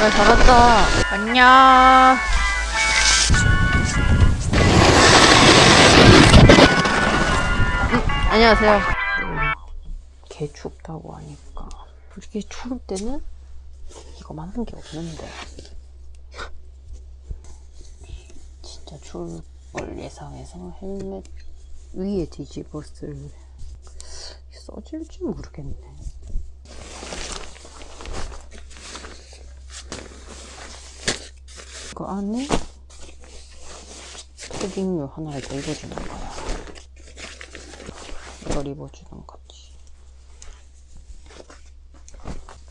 야, 잘한다. 안녕. 음, 안녕하세요. 개 춥다고 하니까. 이렇게 추울 때는 이거 많은 게 없는데. 진짜 추울 걸 예상해서 헬멧 위에 뒤집었을 써질지 모르겠네. 그 안에 패딩류 하나를 더 입어주는 거야. 이걸 입어주는 거지.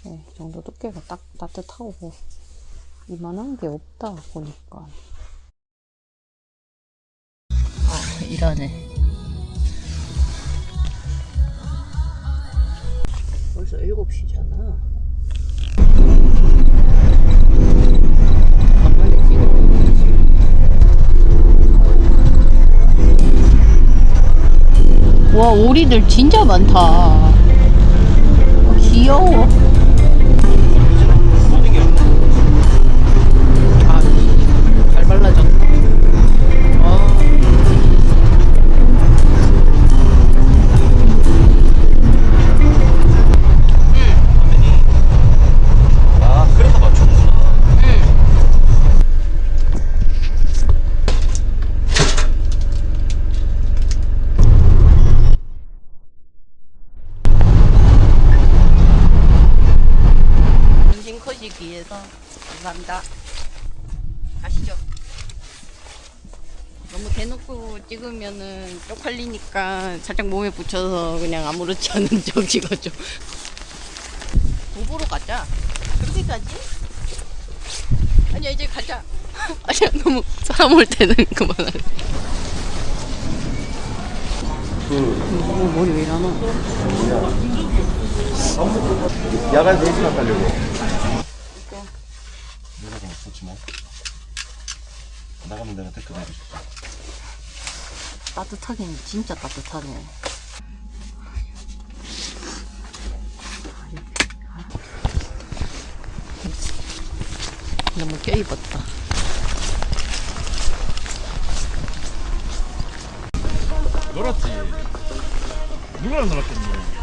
그래, 이 정도 두께가 딱 따뜻하고 이만한 게 없다 보니까. 아, 일하네. 벌써 7시잖아. 와, 오리들 진짜 많다. 어, 귀여워. 대놓고 찍으면은 쪽팔리니까 살짝 몸에 붙여서 그냥 아무렇지 않은 척 찍어줘. 도보로 가자. 그렇게 가지? 아니야 이제 가자. 아니야 너무 사람 올 때는 그만할래. 어, 머리 왜 이러나? 야간 3시간 가려고 내가 좀 없었지 뭐 나가면 내가 댓글 해줄게 따뜻하긴 진짜 따뜻하네. 너무 껴입었다. 놀았지 누구랑 놀았겠니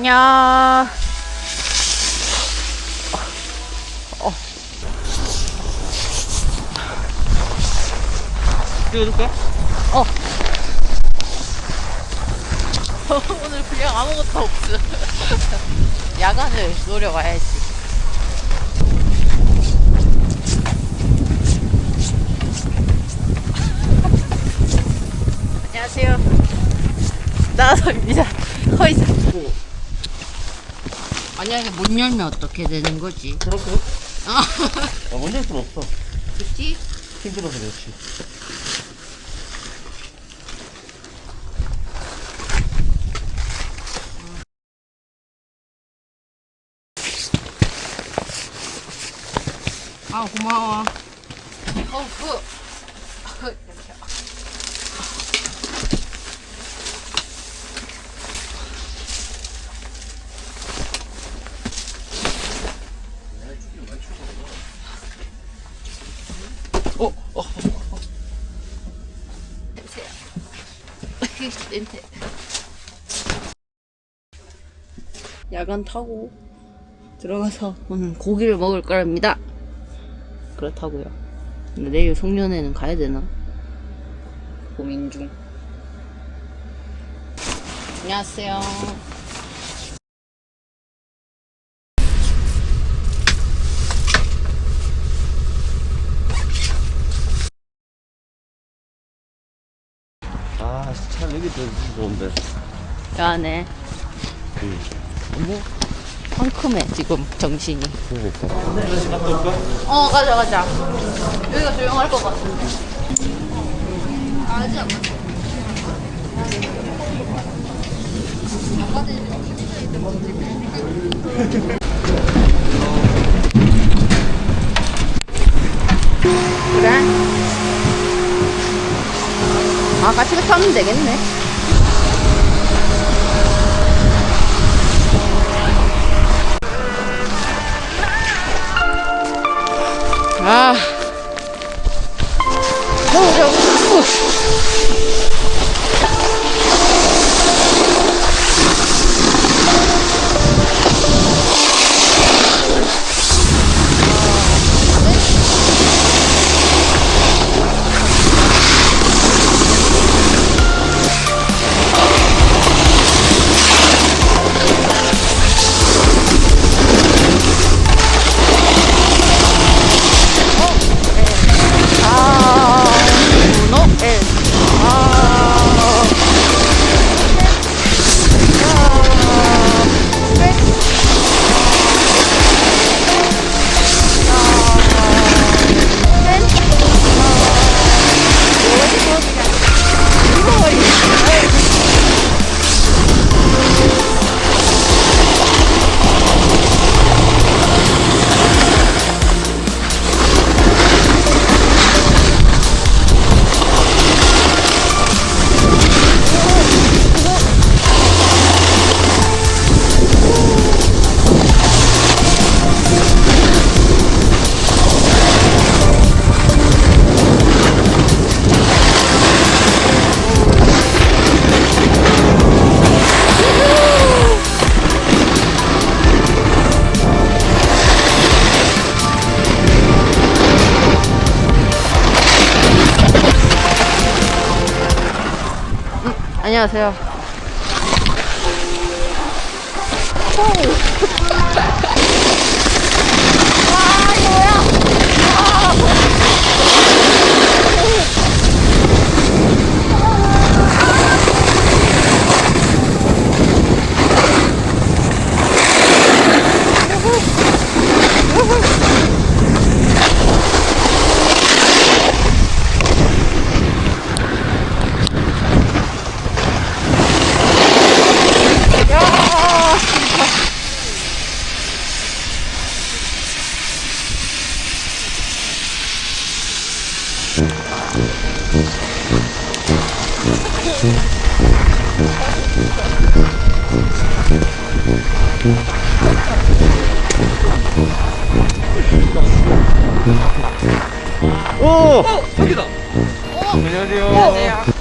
안녕. 찍어줄까? 어. 오늘 그냥 아무것도 없어. 야간을 노려봐야지. 안녕하세요. 나서입니다. 허이사. 만약에 못 열면 어떻게 되는 거지? 그렇고 아, 아 먼저 할 수는 없어 그치? 힘들어서 그렇지 아, 고마워. 어, 그. 아시스텐트. 야간 타고 들어가서 오늘 고기를 먹을 거랍니다. 그렇다고요. 근데 내일 송년회는 가야 되나? 고민 중. 안녕하세요. 아, 차 여기 더 좋은데. 야네. 뭐? 상큼해 지금 정신이. 그러니까. 어 가자 가자. 여기가 조용할 것 같은데. 아직 안 갔어. 그래? 아 같이 타면 되겠네. 아. 안녕하세요. 오! 여기다. 안녕하세요.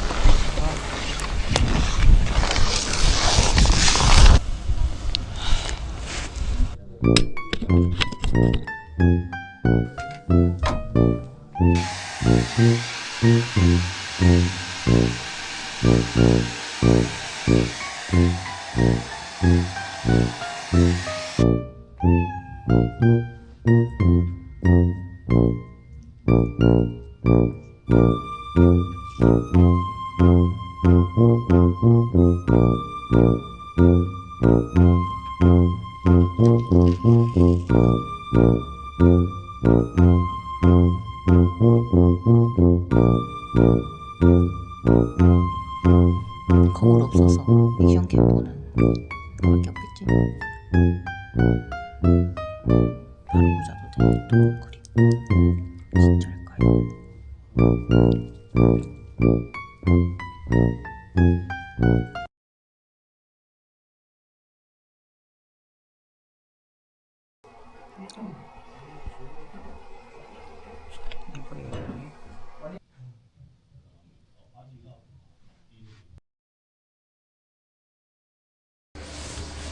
거울 없어서 미션 캠프는 밖에 없겠지. 바로 보자도 되는 그림 진짜일까요?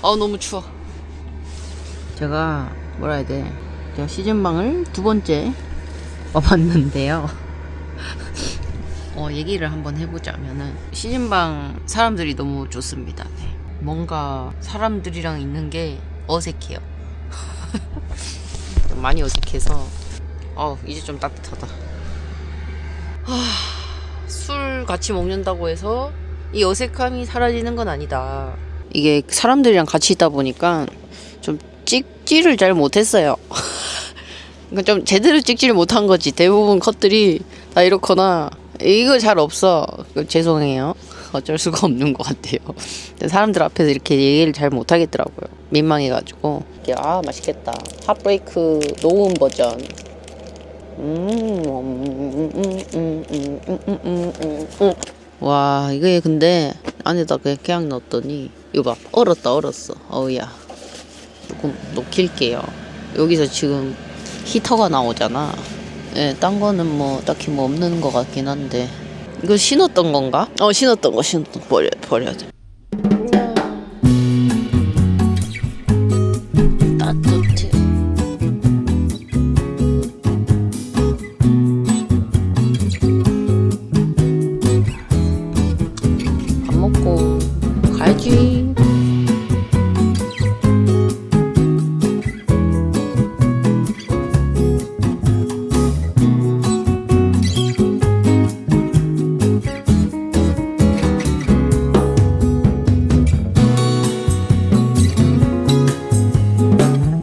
아 너무 추워. 제가 뭐라 해야 돼? 제가 시즌방을 두 번째 와봤는데요. 어 얘기를 한번 해보자면은 시즌방 사람들이 너무 좋습니다. 네. 뭔가 사람들이랑 있는 게 어색해요. 좀 많이 어색해서 어 이제 좀 따뜻하다. 하, 술 같이 먹는다고 해서 이 어색함이 사라지는 건 아니다. 이게 사람들이랑 같이 있다 보니까 좀 찍지를 잘 못했어요. 그러니까 좀 제대로 찍지를 못한 거지. 대부분 컷들이 다 이렇거나 이거 잘 없어. 죄송해요. 어쩔 수가 없는 것 같아요. 사람들 앞에서 이렇게 얘기를 잘 못하겠더라고요. 민망해가지고. 아, 맛있겠다. 핫브레이크 녹음 버전. 와, 이게 근데 안에다 그냥, 그냥 넣었더니, 이거 봐. 얼었다, 얼었어. 어우야. 조금 녹힐게요. 여기서 지금 히터가 나오잖아. 예, 딴 거는 뭐 딱히 뭐 없는 것 같긴 한데 이거 신었던 건가? 어 신었던 거 신었던 거 버려 버려야 돼.